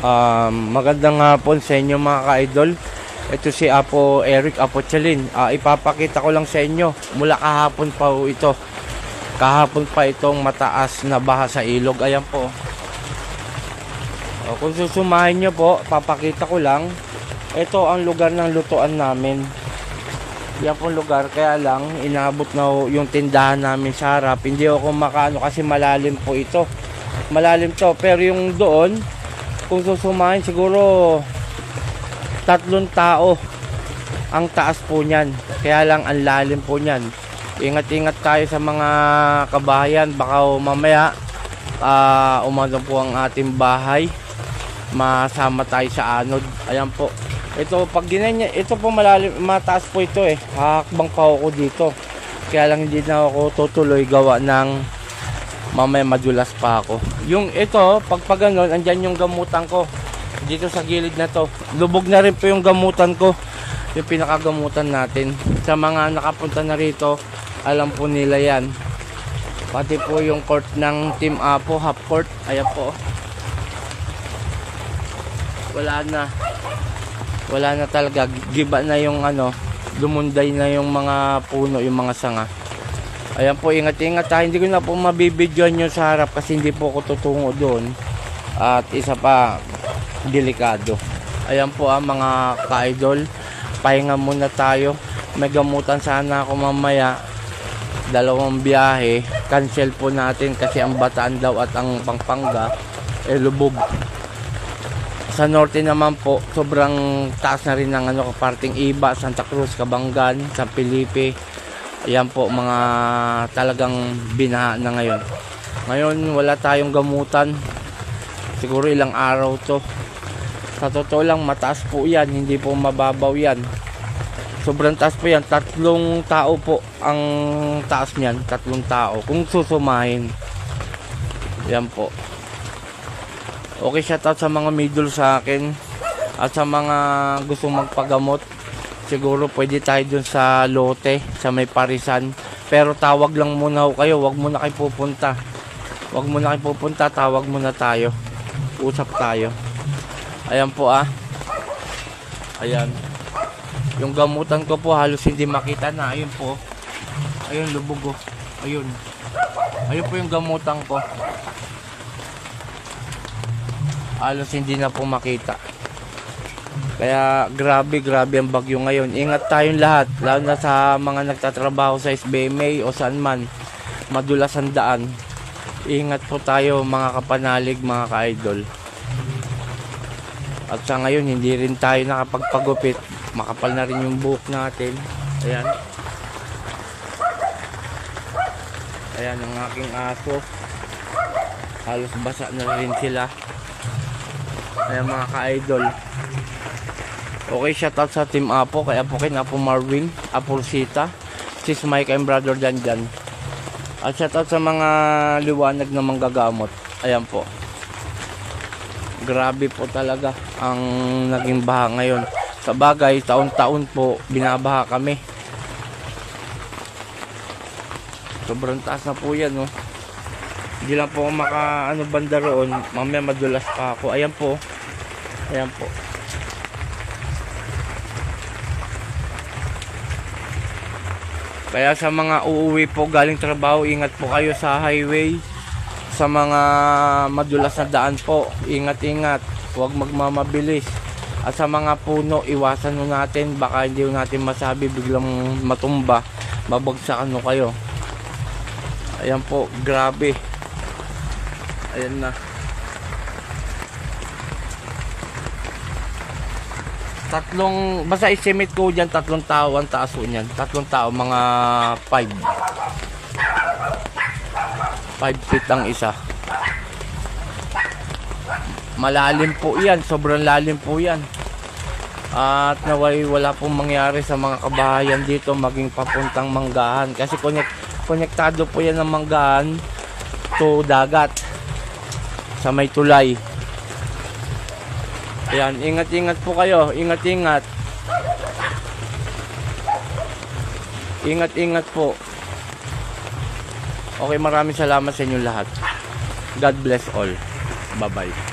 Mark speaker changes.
Speaker 1: Um, magandang hapon sa inyo mga ka-idol. Ito si Apo Eric Apochalin. Ah, ipapakita ko lang sa inyo mula kahapon pa ho ito. Kahapon pa itong mataas na baha sa ilog. Ayan po. O, kung susumahin nyo po, papakita ko lang. Ito ang lugar ng lutuan namin. Yan pong lugar, kaya lang inabot na yung tindahan namin sa harap. Hindi ako makaano kasi malalim po ito. Malalim to, pero yung doon, kung susumahin siguro tatlong tao ang taas po niyan. Kaya lang ang lalim po niyan. Ingat-ingat tayo sa mga kabahayan. Baka mamaya ah umano po ang ating bahay. Masama tayo sa anod. Ayan po. Ito pag ginanya, ito po malalim, mataas po ito eh. Hakbang pa ako dito. Kaya lang hindi na ako tutuloy gawa ng mamaya madulas pa ako. Yung ito, pag pa ganun, andyan yung gamutan ko. Dito sa gilid na to. Lubog na rin po yung gamutan ko. Yung pinakagamutan natin. Sa mga nakapunta na rito, alam po nila yan. Pati po yung court ng Team Apo, half court. Ayan po. Wala na. Wala na talaga. Giba na yung ano, lumunday na yung mga puno, yung mga sanga. Ayan po, ingat-ingat tayo. Hindi ko na po mabibidyoan nyo sa harap kasi hindi po ako tutungo doon. At isa pa, delikado. Ayan po ang mga ka-idol. Pahinga muna tayo. May gamutan sana ako mamaya. Dalawang biyahe. Cancel po natin kasi ang Bataan daw at ang Pampanga eh lubog. Sa norte naman po, sobrang taas na rin ng ano, parting Iba, Santa Cruz, Cabangan, San Felipe. Ayan po mga talagang binaha na ngayon. Ngayon wala tayong gamutan. Siguro ilang araw to. Sa totoo lang mataas po yan, hindi po mababaw yan. Sobrang taas po yan. Tatlong tao po ang taas niyan. Tatlong tao. Kung susumahin. Yan po. Okay, shoutout sa mga middle sa akin. At sa mga gusto magpagamot. Siguro pwede tayo dun sa lote, sa may parisan. Pero tawag lang muna ho kayo. Huwag muna kayo pupunta. Huwag muna kayo pupunta. Tawag muna tayo. Usap tayo. Ayan po ah. Ayan. Yung gamutan ko po halos hindi makita na. Ayun po. Ayun, lubog oh. Ayun. Ayun po yung gamutan ko. Halos hindi na po makita. Kaya grabe, grabe ang bagyo ngayon. Ingat tayong lahat. Lalo na sa mga nagtatrabaho sa SBMA o saan man. Madulas ang daan. Ingat po tayo mga kapanalig, mga ka-idol. At sa ngayon, hindi rin tayo nakapagpagupit. Makapal na rin yung buhok natin. Ayan. Ayan ang aking aso. Halos basa na rin sila. Ayan mga ka-idol. Okay, shoutout sa Team Apo. Kay Apo Ken, Apo Marvin, Apo Rosita, Sis Mike and Brother Janjan. At shoutout sa mga liwanag na manggagamot. Ayan po. Grabe po talaga ang naging baha ngayon. Sa bagay, taon-taon po binabaha kami. Sobrang taas na po yan, no. Hindi lang po ako maka ano banda roon. Mamaya madulas pa ako. Ayan po. Ayan po. Kaya sa mga uuwi po galing trabaho, ingat po kayo sa highway. Sa mga madulas na daan po, ingat-ingat. Huwag magmamabilis. At sa mga puno, iwasan nyo natin. Baka hindi natin masabi, biglang matumba. Babagsakan nyo kayo. Ayan po, grabe. Ayan na. Tatlong, basta estimate ko dyan, tatlong tao ang taas po niyan. Tatlong tao, mga 5. 5 feet ang isa. Malalim po yan, sobrang lalim po yan. At naway wala pong mangyari sa mga kabahayan dito maging papuntang manggahan. Kasi connect, konektado po yan ng manggahan to dagat sa may tulay. Ayan, ingat-ingat po kayo. Ingat-ingat. Ingat-ingat po. Okay, maraming salamat sa inyo lahat. God bless all. Bye-bye.